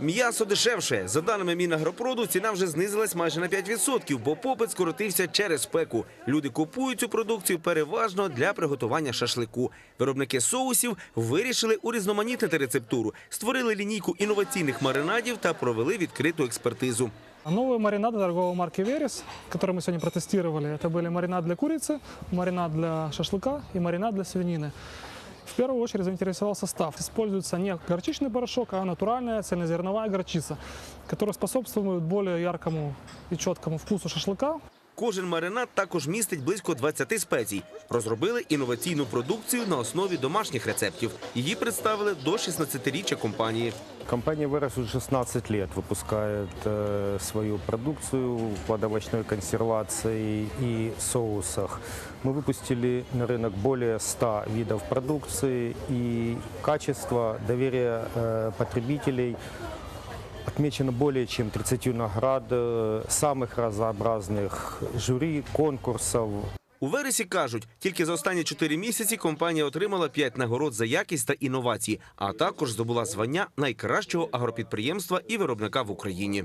М'ясо дешевше. За даними Мінагропроду, ціна вже знизилась майже на 5%, бо попит скоротився через спеку. Люди купують цю продукцію переважно для приготування шашлику. Виробники соусів вирішили урізноманітнити рецептуру, створили лінійку інноваційних маринадів та провели відкриту експертизу. Новые маринады торговой марки «Верес», которые мы сегодня протестировали, это были маринад для курицы, маринад для шашлыка и маринад для свинины. В первую очередь заинтересовал состав. Используется не горчичный порошок, а натуральная цельнозерновая горчица, которая способствует более яркому и четкому вкусу шашлыка. Кожен маринад також містить близько 20 спецій. Розробили інноваційну продукцію на основі домашніх рецептів. Її представили до 16-річчя компанії. Компания «Вырос» уже 16 лет выпускает э, свою продукцию в плодовочной консервации и соусах. Мы выпустили на рынок более 100 видов продукции и качество, доверие э, потребителей отмечено более чем 30 наград э, самых разнообразных жюри, конкурсов. У вересі кажуть, тільки за останні 4 місяці компанія отримала 5 нагород за якість та інновації, а також здобула звання найкращого агропідприємства і виробника в Україні.